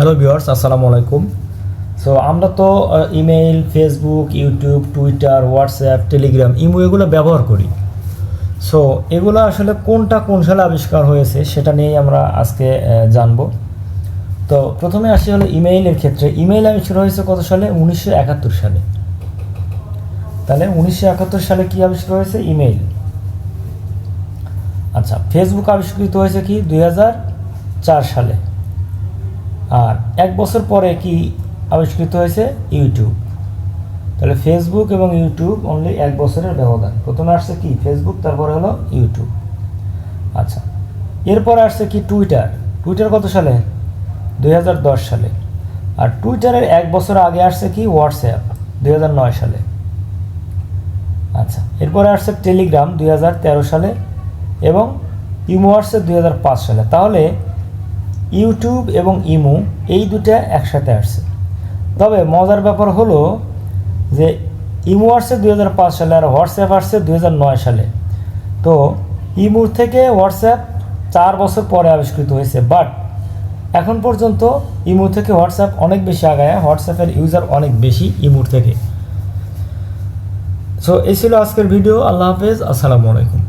Hello viewers আসসালামু আলাইকুম। So আমরা তো email Facebook YouTube Twitter WhatsApp Telegram imo এগুলো ব্যবহার করি। সো এগুলো আসলে কোনটা কোন সালে আবিষ্কার হয়েছে সেটা নিয়েই আমরা আজকে জানব। তো, প্রথমে আসি হলো ইমেইলের ক্ষেত্রে। ইমেইল আবিষ্কার হয়েছে কত সালে? উনিশশো একাত্তর সালে। তাহলে উনিশশো একাত্তর সালে কি আবিষ্কার হয়েছে? ইমেইল আচ্ছা ফেসবুক আবিষ্কৃত হয়েছে কি? দুই সালে। আর এক বছর পরে কি আবিষ্কৃত হয়েছে? ইউটিউব। তাহলে ফেসবুক এবং ইউটিউব অনলি এক বছরের ব্যবধান। প্রথমে আসছে কি? ফেসবুক তারপরে হলো ইউটিউব। আচ্ছা এরপরে আসছে কি? টুইটার টুইটার কত সালে? দু হাজার দশ সালে। আর টুইটারের এক বছর আগে আসছে কি? হোয়াটসঅ্যাপ দু হাজার নয় সালে। আচ্ছা এরপরে আসছে টেলিগ্রাম দু হাজার তেরো সালে। এবং ইমো দুই সালে। তাহলে ইউটিউব এবং ইমো এই দুটা একসাথে আসছে। তবে মজার ব্যাপার হলো যে ইমো আসছে দু হাজার পাঁচ সালে আর হোয়াটসঅ্যাপ আসছে দুই সালে। তো ইমোর থেকে হোয়াটসঅ্যাপ চার বছর পরে আবিষ্কৃত হয়েছে। বাট এখন পর্যন্ত ইমো থেকে হোয়াটসঅ্যাপ অনেক বেশি আগায়, হোয়াটসঅ্যাপের ইউজার অনেক বেশি ইমোর থেকে। সো এই ছিল আজকের ভিডিও। আল্লাহ হাফেজ। আসসালামু আলাইকুম।